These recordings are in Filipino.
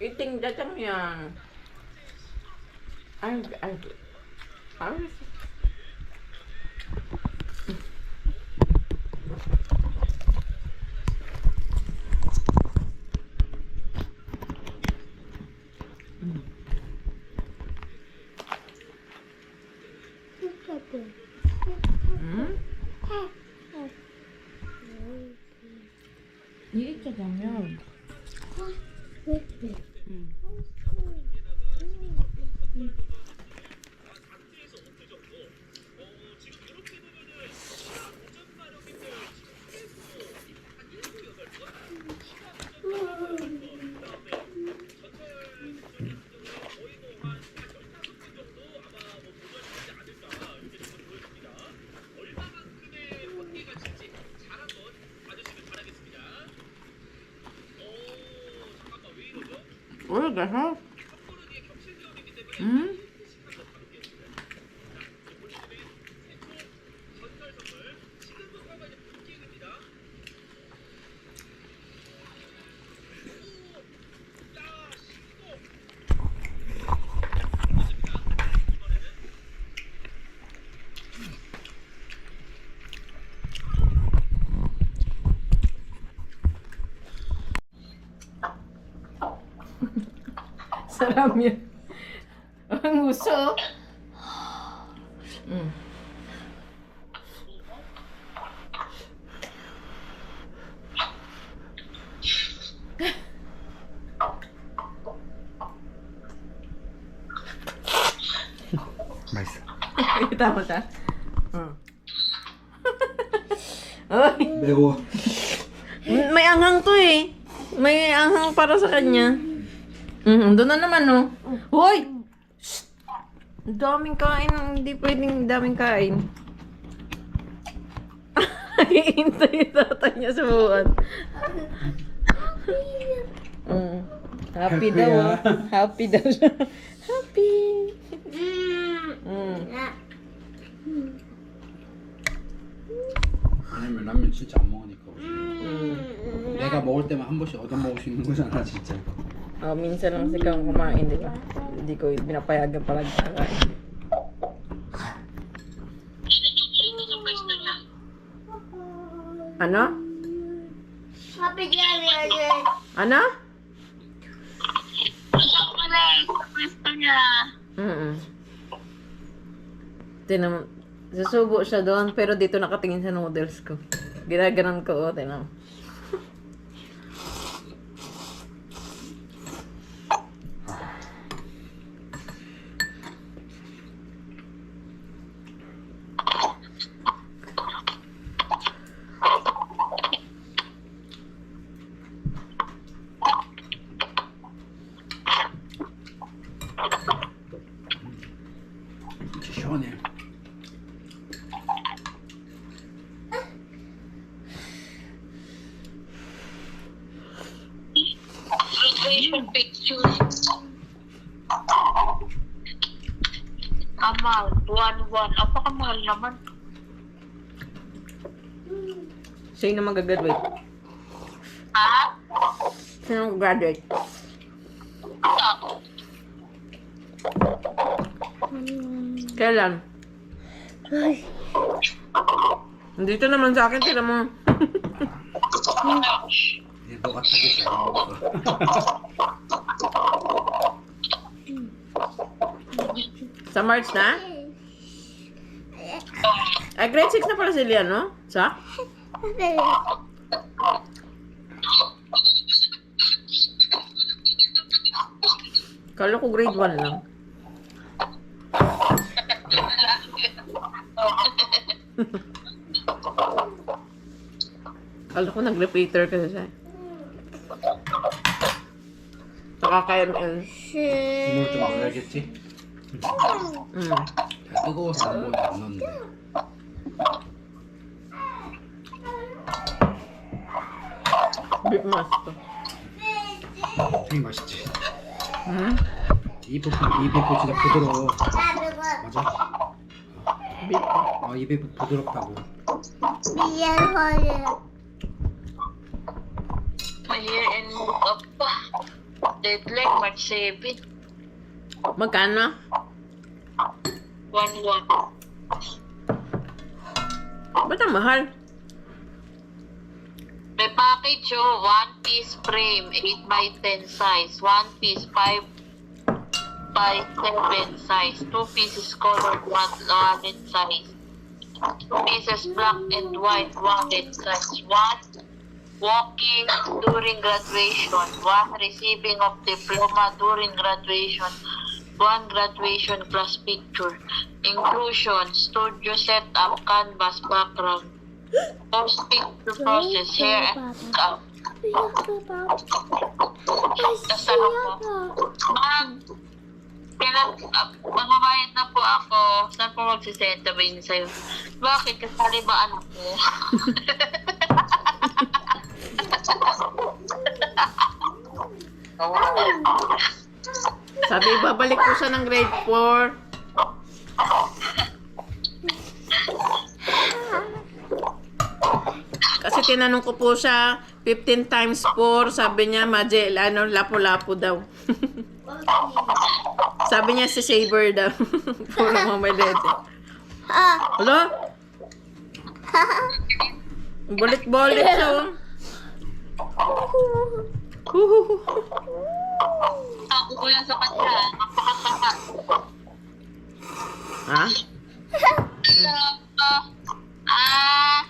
1등 짜장면. 아이고, 아이고. 아이고. 응? 이렇게 Mm. 不是隔层 Sarap yun. Ang gusto. Mm. 맛있어. Kita mo siya? Mm. Oy, 매워. may anghang to eh. May anghang para sa kanya. Mm, doon na naman no. Hoy! Shh! Daming kain. Hindi pwedeng daming kain. Hihintay yung tatay niya sa buwan. Mm. Happy daw. Happy, oh. ah. Happy daw siya. Happy. Mm. 왜냐면 라면 진짜 안 먹으니까. Mm. 내가 먹을 때만 한 번씩 얻어 먹을 수 있는 거잖아 진짜. Oh, minsan lang kasi kang kumain, di ba? Hindi ko pinapayagan palagi kakain. Ano? Ano? Gusto na gusto niya. Mm Tinam Susubo siya doon, pero dito nakatingin sa noodles ko. Ginaganon ko, oh, tinam. buwan. Apakamahal naman. Sino magagraduate? Ha? Sino graduate? Ako. Kailan? Ay. Dito naman sa akin, tira mo. Dito ka sa kisa. sa March na? Ay, grade 6 na pala si Lian, no? Sa? Kala ko grade 1 lang. Kala ko nag-repeater kasi siya. Nakaka-ML. Shit. Ano ito? Ano ito? Ano ito? Ano ito? Ano ito? 매운 맛있어. 되게 맛있지. 응? 이 부분 이 부분 진짜 부드러워. 맞아? 맵다. 아 입이 부- 부드럽다고. Maya and apa? They black macam bit Magkano? one one. Ba't ang mahal? May package oh, 1 piece frame, 8 by 10 size, 1 piece 5 by 7 size, 2 pieces colored wallet size, 2 pieces black and white wallet size, 1 walking during graduation, 1 receiving of diploma during graduation, 1 graduation class picture, inclusion, studio setup, canvas, background, posting to process, hair and. Tapos ano po? Ma'am, kailan, uh, magbabayad na po ako. Saan po magsisend? Sabihin sa'yo. Bakit? Kasali ba anak mo? Sabi, babalik po siya ng grade 4. Kasi tinanong ko po siya, 15 times 4, sabi niya, Majel, ano, lapo-lapo daw. sabi niya, si Saber daw. Puro mamalete. Hala? Bolit-bolit siya. oh. Ako ko yan sa kanya. Napakasama. Ha? Hello. Ah,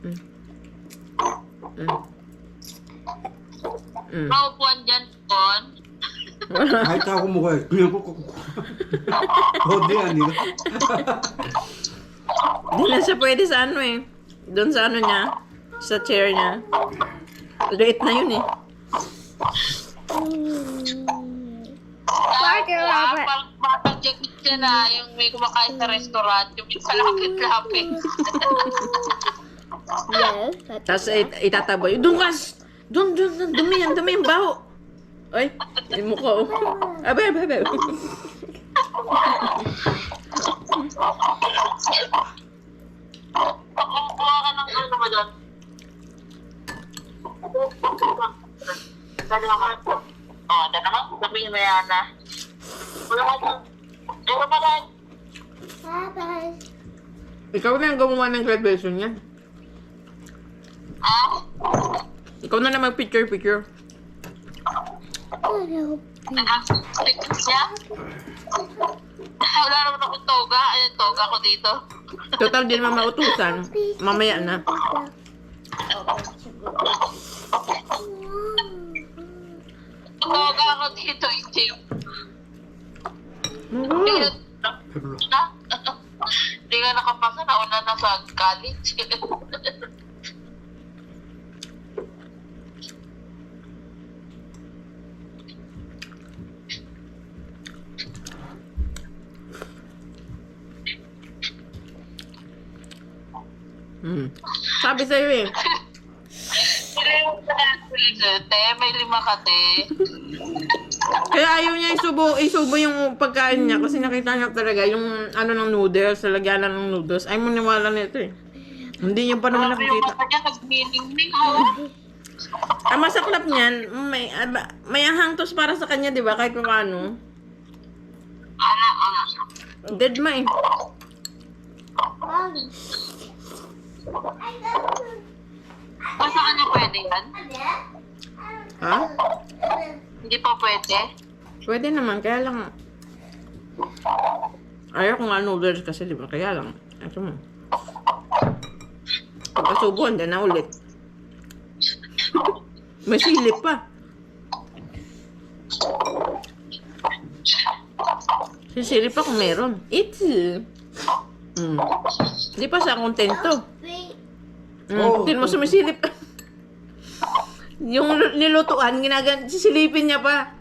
Mm. Mm. Mm. maupuan dyan, Kon. Kahit ako mukha eh. Ganyan ko. Oh, di yan. Di ba? Hindi na siya pwede sa ano eh. Doon sa ano niya. Sa chair niya. Liit na yun eh. Parker Robert. Batang jacket ka na, yung may kumakain sa restaurant, yung may palapit-lapit. Yes. Tapos it- itataboy. Doon ka! Doon, doon, doon. Dumi yan, dumi yung baho. Ay, yung mukha oh. Abay, abay, abay. Kumukuha ka ng ano ba doon? Dali naman. Oh, dali naman. Sabihin mo yan na. Wala ka doon. Wala ka doon. Bye-bye. Ikaw na yung gumawa ng graduation niya. Ah? Ikaw na. Hello. Tikit niya? Wala naman akong toga. Ayun, toga ko dito. Total, di naman mautusan. Mamaya na. Toga ko dito, Jim. Hindi ka nakapasa na una na sa college. Hmm. Sabi sa'yo eh. Te, may lima ka, te. Kaya ayaw niya isubo, isubo yung pagkain niya kasi nakita niya talaga yung ano ng noodles, lalagyanan ng noodles. Ay mo niwala nito eh. Hindi niyo pa naman yung nakikita. mata niya, nag-meaning-ning, oh. Ang masaklap niyan, may, aba- may ahangtos para sa kanya, di ba? Kahit pa paano. Ano, ano. Dead ma eh. Basta kanya pwede yan? Ha? Hindi pa pwede? Pwede naman, kaya lang... Ayaw ko nga noodles kasi, di ba? Kaya lang. Ito mo. Pagkasubo, hindi na ulit. May silip pa. Sisilip pa kung meron. It's... Mm. Hindi pa siya kontento. Mm. Oo. Tingnan mo sumisilip. yung lu- nilutuan, ginagan, sisilipin niya pa.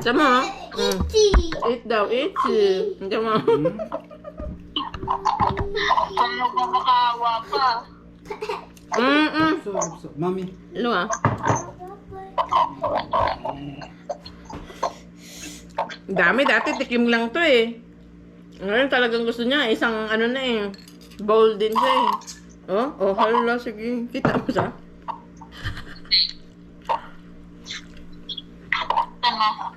Sama, mo? Mm. Eat daw, eat. Hindi mo. Kaya ka makawa pa. Mm-mm. So, so, mami. Ano ah? Dami, dati tikim lang to eh. Ngayon talagang gusto niya, isang ano na eh. Bowl din siya eh. Oh, oh, hala, sige. Kita mo siya? mo.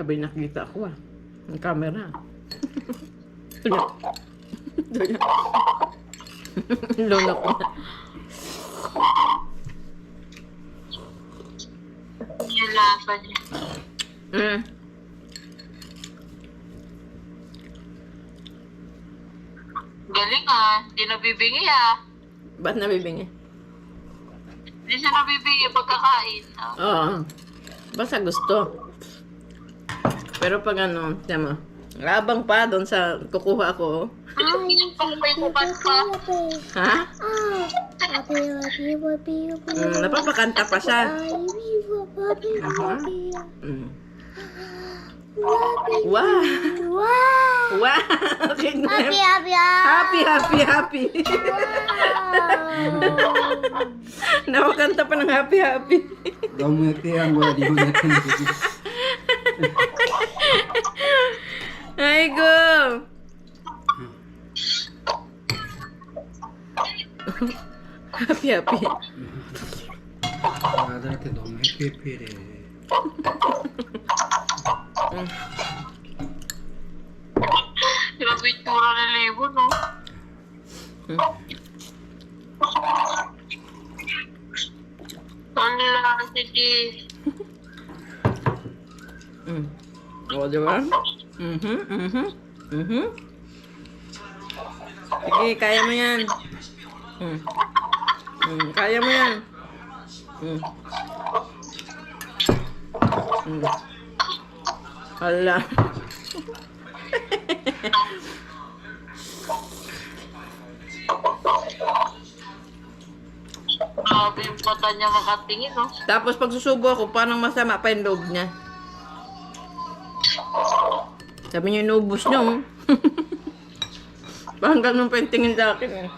Sabay nakita ko ah. Ang camera. Tunya. Tunya. Lolo ko na. Yung lasa niya. Mm. Galing ah. Hindi nabibingi ah. Ba't nabibingi? Hindi siya nabibingi pagkakain. Ah. Oo. Basta gusto. Pero pag ano, tiyan mo, labang pa doon sa kukuha ko. Kung may bukas pa. Ha? Mm, napapakanta pa siya. Happy. Mm. Wah. Wah. Wah. Happy, happy, happy, happy, happy. Nawa kanta pa ng happy, happy. Gamete ang wala di gunatan. Ay, go. happy, happy. Ada ke dong, happy, happy. Mm. La pittura ibu no? Mm. Allora, di... Mm. Oh, di ba? Mm-hmm, mm-hmm, mm-hmm. Sige, kaya mo yan. Hala. Grabe yung mata niya makatingin, no? Tapos pag susubo ako, parang masama pa yung loob niya. Sabi niya, inubos niya, oh. parang ganun pa yung tingin sa akin, eh.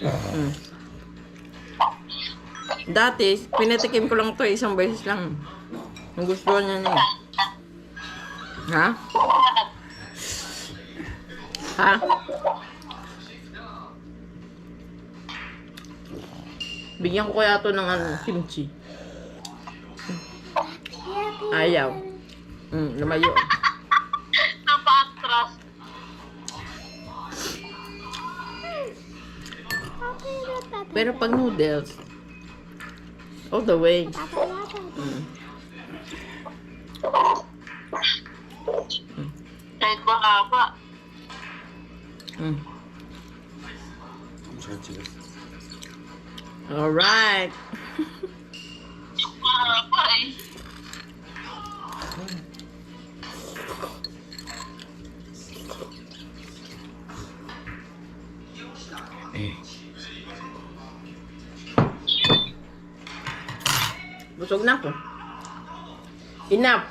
Mm. Dati, pinatikim ko lang to eh, isang beses lang. Ang gusto niya niya. eh. Ha? Ha? Bigyan ko kaya to ng ano, kimchi. Ayaw. Mm, lumayo. Napa-atras. Pero pag noodles, all the way. Mm. Mm. All right. Busog na ako. Enough.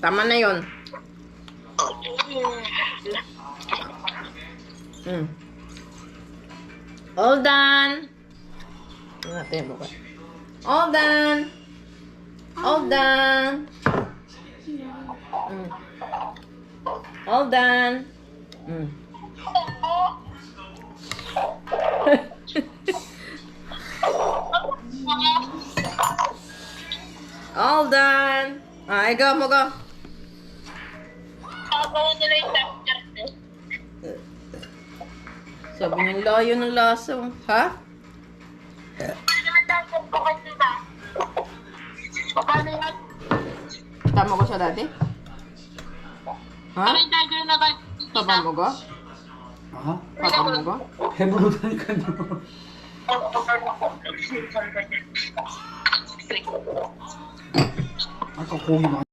Tama na yon. Mm. All done. Tingnan natin yung buka. All done. All done. Mm. All done. Mm. All done. Ah, ikaw mo go. Nila yung texture eh. Sabi niya, layo ng lasa. oh. Ha? Ano naman dahil sa bukas nila? Paano yan? Tama ko siya dati? Ha? Ano yung dahil na ba? Tama mo ko? 아? Tama mo ko? 배 มันก็คงหน่อย